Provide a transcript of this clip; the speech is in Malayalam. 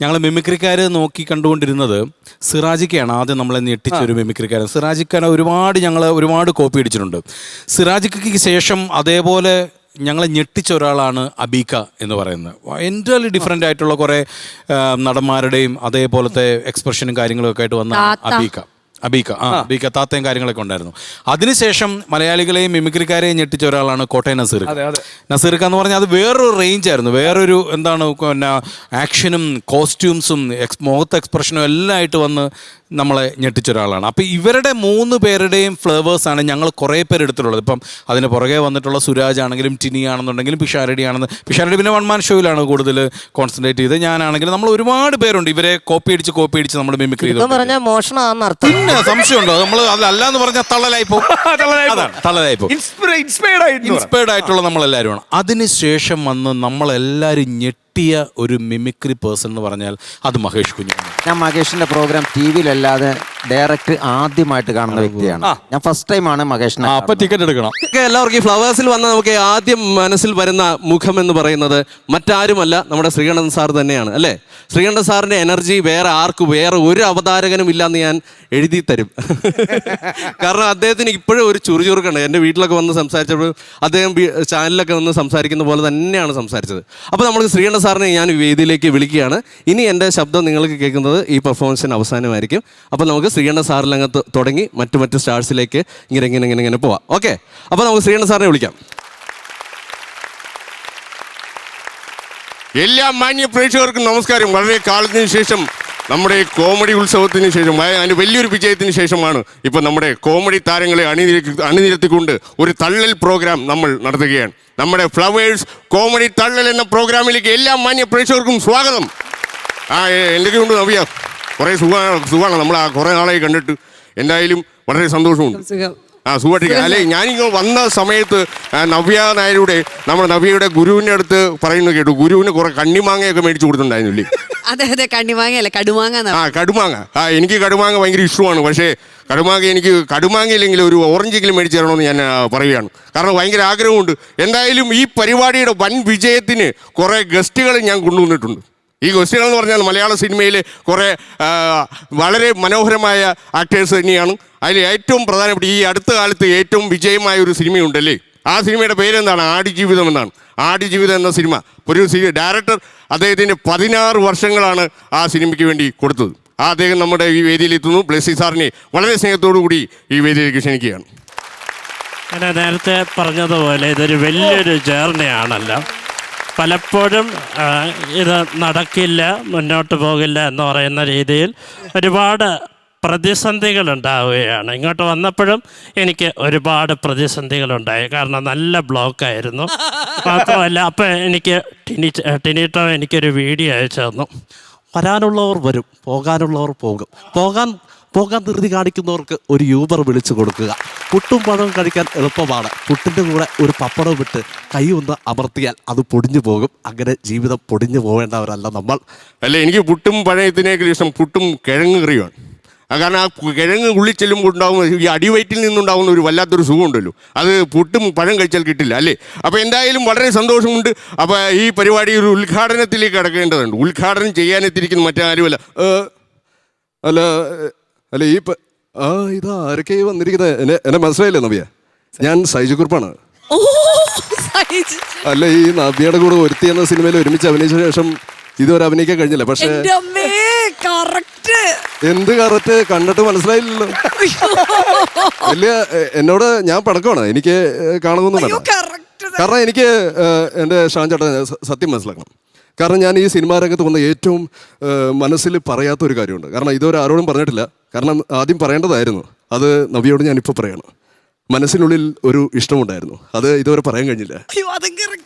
ഞങ്ങൾ മിമിക്രിക്കാർ നോക്കി കണ്ടുകൊണ്ടിരുന്നത് സിറാജിക്കയാണ് ആദ്യം നമ്മളെ ഞെട്ടിച്ച ഒരു മിമിക്രിക്കാരൻ. സിറാജിക്കാനെ ഒരുപാട് ഞങ്ങൾ ഒരുപാട് കോപ്പി അടിച്ചിട്ടുണ്ട്. സിറാജിക്കയ്ക്ക് ശേഷം അതേപോലെ ഞങ്ങളെ ഞെട്ടിച്ച ഒരാളാണ് അബീക്ക എന്ന് പറയുന്നത്. എന്റർലി ഡിഫറെന്റ് ആയിട്ടുള്ള കുറേ നടന്മാരുടെയും അതേപോലത്തെ എക്സ്പ്രഷനും കാര്യങ്ങളൊക്കെ ആയിട്ട് വന്ന. അബീക്ക. അബീക്ക ആ അബീക്ക താത്തയും കാര്യങ്ങളൊക്കെ ഉണ്ടായിരുന്നു. അതിനുശേഷം മലയാളികളെയും മിമിക്രിക്കാരെയും ഞെട്ടിച്ച ഒരാളാണ് കോട്ടയം നസീർ അതെ അതെ. നസീർക്ക എന്ന് പറഞ്ഞാൽ അത് വേറൊരു റേഞ്ച് ആയിരുന്നു. വേറൊരു എന്താണ് പിന്നെ ആക്ഷനും കോസ്റ്റ്യൂംസും എക്സ് മുഖത്ത് എക്സ്പ്രഷനും എല്ലാം ആയിട്ട് വന്ന് നമ്മളെ ഞെട്ടിച്ച ഒരാളാണ്. അപ്പോൾ ഇവരുടെ മൂന്ന് പേരുടെയും ഫ്ലേവേഴ്സാണ് ഞങ്ങൾ കുറേ പേര് എടുത്തിട്ടുള്ളത്. ഇപ്പം അതിന് പുറകെ വന്നിട്ടുള്ള സുരാജ് ആണെങ്കിലും ടിനി ആണെന്നുണ്ടെങ്കിലും പിഷാരടി ആണെന്ന് പിഷാരടി പിന്നെ വൺ മാൻ ഷോയിലാണ് കൂടുതൽ കോൺസെൻട്രേറ്റ് ചെയ്ത് ഞാനാണെങ്കിലും നമ്മൾ ഒരുപാട് പേരുണ്ട്. ഇവരെ കോപ്പി അടിച്ച് കോപ്പി അടിച്ച് നമ്മൾ മിമിക്രി ചെയ്തു പറഞ്ഞാൽ മോഷണം മോഷണമാണെന്ന് അർത്ഥം. പിന്നെ സംശയമുണ്ടോ? നമ്മൾ അതല്ല എന്ന് പറഞ്ഞാൽ തള്ളലായി പോകും. തള്ളലായി പോകും. ഇൻസ്പയർഡ് ആയിട്ടുള്ള നമ്മളെല്ലാവരും അതിനുശേഷം വന്ന് നമ്മളെല്ലാവരും ഞെട്ടിയ ഒരു മിമിക്രി പേഴ്സൺ എന്ന് പറഞ്ഞാൽ അത് മഹേഷ് കുഞ്ഞാണ്. ഞാൻ മഹേഷിന്റെ പ്രോഗ്രാം ടി വിയിലല്ലാതെ ഡയറക്റ്റ് ആദ്യമായിട്ട് കാണുന്ന വ്യക്തിയാണ്. ഞാൻ ഫസ്റ്റ് ടൈമാണ് മഹേഷിനെ അപ്പൊ ടിക്കറ്റ് എടുക്കണം. ഒക്കെ എല്ലാവർക്കും ഈ ഫ്ലവേഴ്സിൽ വന്ന നമുക്ക് ആദ്യം മനസ്സിൽ വരുന്ന മുഖം എന്ന് പറയുന്നത് മറ്റാരുമല്ല നമ്മുടെ ശ്രീകണ്ഠൻ സാർ തന്നെയാണ് അല്ലേ? ശ്രീകണ്ഠൻ സാറിന്റെ എനർജി വേറെ ആർക്കും വേറെ ഒരു അവതാരകനും ഇല്ലാന്ന് ഞാൻ എഴുതി തരും. കാരണം അദ്ദേഹത്തിന് ഇപ്പോഴും ഒരു ചുറുചുറുക്കുണ്ട്. എന്റെ വീട്ടിലൊക്കെ വന്ന് സംസാരിച്ചപ്പോൾ അദ്ദേഹം ചാനലിലൊക്കെ വന്ന് സംസാരിക്കുന്ന പോലെ തന്നെയാണ് സംസാരിച്ചത്. അപ്പോൾ നമുക്ക് ശ്രീകണ്ഠൻ സാറിനെ ഞാൻ വേദിയിലേക്ക് വിളിക്കുകയാണ്. ഇനി എന്റെ ശബ്ദം നിങ്ങൾക്ക് കേൾക്കുന്നത് ഈ പെർഫോമൻസിന് അവസാനമായിരിക്കും. അപ്പോൾ നമുക്ക് ശ്രീകണ്ഠ സാറിലങ്ങ് തുടങ്ങി മറ്റു മറ്റു സ്റ്റാർസിലേക്ക് ഇങ്ങനെ ഇങ്ങനെ ഇങ്ങനെ ഇങ്ങനെ പോവാം. ഓക്കെ. അപ്പോൾ നമുക്ക് ശ്രീകണ്ഠ സാറിനെ വിളിക്കാം. എല്ലാ മാന്യ പ്രേക്ഷകർക്കും നമസ്കാരം. വളരെ കാലത്തിന് ശേഷം നമ്മുടെ ഈ കോമഡി ഉത്സവത്തിന് ശേഷം അതിന് വലിയൊരു വിജയത്തിന് ശേഷമാണ് ഇപ്പം നമ്മുടെ കോമഡി താരങ്ങളെ അണിനിര അണിനിരത്തിക്കൊണ്ട് ഒരു തള്ളൽ പ്രോഗ്രാം നമ്മൾ നടത്തുകയാണ്. നമ്മുടെ ഫ്ലവേഴ്സ് കോമഡി തള്ളൽ എന്ന പ്രോഗ്രാമിലേക്ക് എല്ലാ മാന്യ പ്രേക്ഷകർക്കും സ്വാഗതം. ആ എന്തൊക്കെയുണ്ട് നവ്യ? കുറേ സുഖമാണ് സുഖമാണ് നമ്മൾ ആ കുറേ നാളായി കണ്ടിട്ട് എന്തായാലും വളരെ സന്തോഷമുണ്ട്. ആ സുഖമായിട്ട് അല്ലേ ഞാനിങ്ങ് വന്ന സമയത്ത് നവ്യ നായരുടെ നമ്മുടെ നവ്യയുടെ ഗുരുവിന്റെ അടുത്ത് പറയുന്നത് കേട്ടു. ഗുരുവിന് കുറേ കണ്ണിമാങ്ങയൊക്കെ മേടിച്ചു കൊടുത്തിട്ടുണ്ടായിരുന്നില്ലേ? അതെ അതെ കണ്ണിമാങ്ങയല്ല കടുമാങ്ങ ആ കടുമാങ്ങ. ആ എനിക്ക് കടുമാങ്ങ ഭയങ്കര ഇഷ്ടമാണ്. പക്ഷേ കടുമാങ്ങ എനിക്ക് കടുമാങ്ങ ഇല്ലെങ്കിൽ ഒരു ഓറഞ്ചെങ്കിലും മേടിച്ചു തരണമെന്ന് ഞാൻ പറയുകയാണ്. കാരണം ഭയങ്കര ആഗ്രഹമുണ്ട്. എന്തായാലും ഈ പരിപാടിയുടെ വൻ വിജയത്തിന് കുറേ ഗസ്റ്റുകൾ ഞാൻ കൊണ്ടുവന്നിട്ടുണ്ട്. ഈ ഗസ്റ്റുകൾ എന്ന് പറഞ്ഞാൽ മലയാള സിനിമയിലെ കുറേ വളരെ മനോഹരമായ ആക്ടേഴ്സ് തന്നെയാണ്. അതിൽ ഏറ്റവും പ്രധാനപ്പെട്ട ഈ അടുത്ത കാലത്ത് ഏറ്റവും വിജയമായ ഒരു സിനിമയുണ്ടല്ലേ ആ സിനിമയുടെ പേരെന്താണ്? ആടുജീവിതം എന്നാണ്. ആടുജീവിതം എന്ന സിനിമ. ഒരു ഡയറക്ടർ അദ്ദേഹത്തിന് പതിനാറ് വർഷങ്ങളാണ് ആ സിനിമയ്ക്ക് വേണ്ടി കൊടുത്തത്. ആ അദ്ദേഹം നമ്മുടെ ഈ വേദിയിലെത്തുന്നു ബ്ലെസ്സി സാറിനെ വളരെ സ്നേഹത്തോടു കൂടി ഈ വേദിയിലേക്ക് ക്ഷണിക്കുകയാണ്. ഞാൻ നേരത്തെ പറഞ്ഞതുപോലെ ഇതൊരു വലിയൊരു ജേർണിയാണല്ലോ. പലപ്പോഴും ഇത് നടക്കില്ല മുന്നോട്ട് പോകില്ല എന്ന് പറയുന്ന രീതിയിൽ ഒരുപാട് പ്രതിസന്ധികൾ ഉണ്ടാവുകയാണ് ഇങ്ങോട്ട് വന്നപ്പോഴും എനിക്ക് ഒരുപാട് പ്രതിസന്ധികളുണ്ടായി. കാരണം നല്ല ബ്ലോക്കായിരുന്നു. മാത്രമല്ല അപ്പം എനിക്ക് ടിനി ടിനീട്ടോ എനിക്കൊരു വീഡിയോ അയച്ചു തന്നു. വരാനുള്ളവർ വരും പോകാനുള്ളവർ പോകും. പോകാൻ പോകാൻ ധൃതി കാണിക്കുന്നവർക്ക് ഒരു യൂബർ വിളിച്ചു കൊടുക്കുക. പുട്ടും പഴവും കഴിക്കാൻ എളുപ്പമാണ്. പുട്ടിന്റെ കൂടെ ഒരു പപ്പടം വിട്ട് കൈ ഒന്ന് അമർത്തിയാൽ അത് പൊടിഞ്ഞു പോകും. അങ്ങനെ ജീവിതം പൊടിഞ്ഞു പോകേണ്ടവരല്ല നമ്മൾ. അല്ല എനിക്ക് പുട്ടും പഴയത്തിനേക്കാൾ ഇഷ്ടം പുട്ടും കിഴങ്ങ് കറിയുമാണ്. കാരണം ആ കിഴങ്ങ് ഉള്ളിൽ ചെല്ലുമ്പോൾ ഉണ്ടാകുന്ന ഈ അടിവയറ്റിൽ നിന്നുണ്ടാകുന്ന ഒരു വല്ലാത്തൊരു സുഖമുണ്ടല്ലോ. അത് പുട്ടും പഴം കഴിച്ചാൽ കിട്ടില്ല അല്ലേ? അപ്പോൾ എന്തായാലും വളരെ സന്തോഷമുണ്ട്. അപ്പോൾ ഈ പരിപാടി ഒരു ഉദ്ഘാടനത്തിലേക്ക് കടക്കേണ്ടതുണ്ട്. ഉദ്ഘാടനം ചെയ്യാനെത്തിരിക്കുന്ന മറ്റാരുമല്ല? അല്ല അല്ല ഈ ആ ഇതാ ആരൊക്കെ വന്നിരിക്കുന്നത് എന്നെ എന്നെ മനസ്സിലായില്ലേ നവ്യ? ഞാൻ സൈജു കുറിപ്പാണ്. അല്ല ഈ നവ്യയുടെ കൂടെ ഒരുത്തി എന്ന സിനിമയിൽ ഒരുമിച്ച് അഭിനയിച്ച ശേഷം ഇതുവരെ അഭിനയിക്കാൻ കഴിഞ്ഞില്ല പക്ഷേ എന്റെ അമ്മേ കറക്റ്റ് എന്ത് കറക്റ്റ് കണ്ടിട്ട് മനസ്സിലായില്ലല്ലോ. വലിയ എ- എന്നോട് ഞാൻ പടക്കമാണ് എനിക്ക് കാണുന്നൊന്നും വേണ്ട. കറക്റ്റ് കാരണം എനിക്ക് ഏഹ്, എന്റെ ഷാൻ ചേട്ടൻ സ- സത്യം മനസ്സിലാക്കണം. കാരണം ഞാൻ ഈ സിനിമാ രംഗത്ത് വന്ന ഏറ്റവും ഏഹ്, മനസ്സിൽ പറയാത്ത ഒരു കാര്യമുണ്ട്. കാരണം ഇതുവരെ ആരോടും പറഞ്ഞിട്ടില്ല. കാരണം ആദ്യം പറയേണ്ടതായിരുന്നു അത് നവിയോട് ഞാൻ ഞാനിപ്പോൾ പറയണം. മനസ്സിനുള്ളിൽ ഒരു ഇഷ്ടമുണ്ടായിരുന്നു അത് ഇതുവരെ പറയാൻ കഴിഞ്ഞില്ല. അയ്യോ അതും correct.